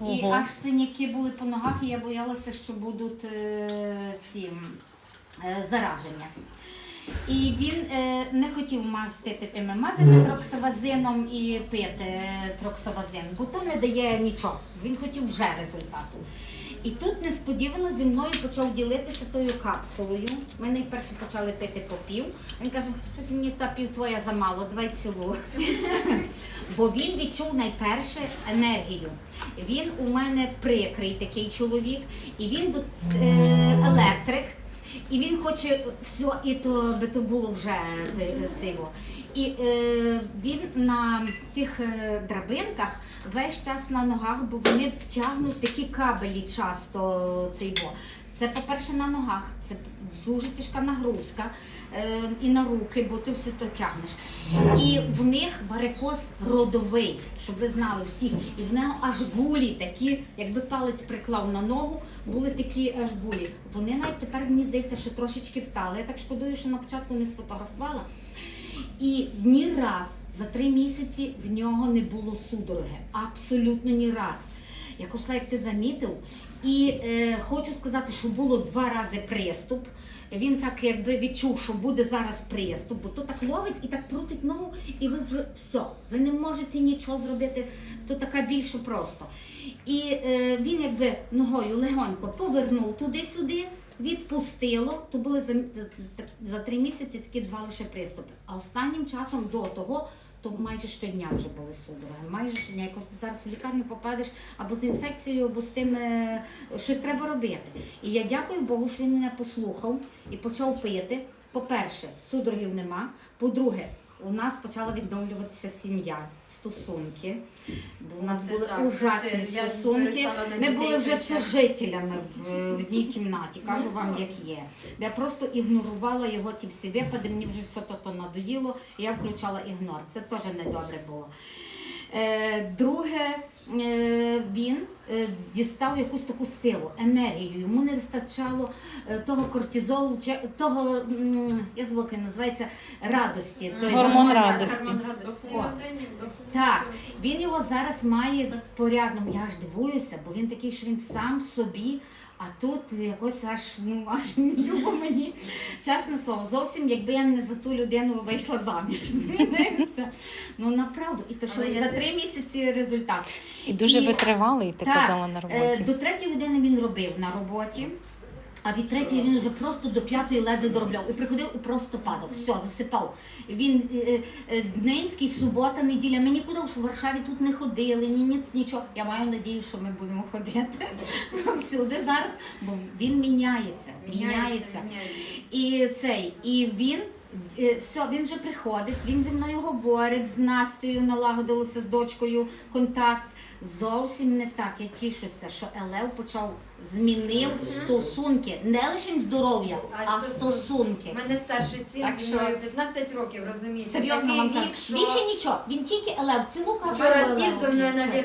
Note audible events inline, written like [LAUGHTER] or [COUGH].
І Ого. аж синяки були по ногах, і я боялася, що будуть е, ці е, зараження. І він е, не хотів мастити тими мазами троксовазином і пити е, троксавазин, бо то не дає нічого. Він хотів вже результату. І тут несподівано зі мною почав ділитися тою капсулою. Ми найперше почали пити по пів. Він каже, щось мені та пів твоя замало, давай цілу. [LAUGHS] Бо він відчув найперше енергію. Він у мене прикрий такий чоловік, і він е, електрик. І він хоче все, і то би то було вже е, це його. І е, він на тих е, драбинках весь час на ногах, бо вони тягнуть такі кабелі часто цей бо. Це, по-перше, на ногах, це дуже тяжка нагрузка е, і на руки, бо ти все то тягнеш. І в них варикоз родовий, щоб ви знали всіх. І в нього аж гулі такі, якби палець приклав на ногу, були такі аж гулі. Вони навіть тепер мені здається, що трошечки втали. Я так шкодую, що на початку не сфотографувала. І ні раз за три місяці в нього не було судороги. Абсолютно ні раз. Якось як ти замітив, і е, хочу сказати, що було два рази приступ. Він так якби відчув, що буде зараз приступ, бо то так ловить і так крутить ногу, і ви вже все, ви не можете нічого зробити, то така більше просто. І е, він якби ногою легонько повернув туди-сюди, відпустило, то були за, за, три місяці такі два лише приступи. А останнім часом до того, то майже щодня вже були судороги. Майже щодня. Я кажу, ти зараз в лікарню попадеш або з інфекцією, або з тим е, щось треба робити. І я дякую Богу, що він мене послухав і почав пити. По-перше, судорогів нема. По-друге, у нас почала відновлюватися сім'я, стосунки. Бо у нас Це були так, ужасні це я стосунки. перестала на Ми дітей були вже кричати. сожителями в в одній кімнаті. Кажу вам, як є. Я просто ігнорувала його ті всі випади, мені вже все то надоїло, і я включала ігнор. Це теж недобре було. Е, друге, він е, дістав якусь таку силу, енергію. Йому не вистачало е, того кортизолу, того, як він називається, радості. той Гормон радості. Гормон радості. О. Так, він його зараз має порядно. Я аж дивуюся, бо він такий, що він сам собі, а тут якось аж ну аж любо мені. Чесне слово, зовсім якби я не за ту людину вийшла заміж. [LAUGHS] змінився. Ну направду, і то що за три місяці результат. І дуже І- витривалий, ти Так, казала на е, роботі. До третьої години він робив на роботі. А від третьої він вже просто до п'ятої ледве доробляв. І приходив і просто падав. Все, засипав. Він е, е, Днинський, субота, неділя. Ми нікуди в Варшаві тут не ходили, ні, ніц, нічого. Я маю надію, що ми будемо ходити [LAUGHS] всюди зараз, бо він міняється. Міняється. І цей, і він. Е, Все, він вже приходить, він зі мною говорить, з Настею налагодилося з дочкою контакт. Зовсім не так. Я тішуся, що Елев почав змінив стосунки, не лише здоров'я, А а стосунки. У мене старший син Так зі мною 15 років, розумієте? Серйозно Такий вам вік, кажу. що Більше нічого. Він тільки Елев, цілу капелу вчора сів зі мною на.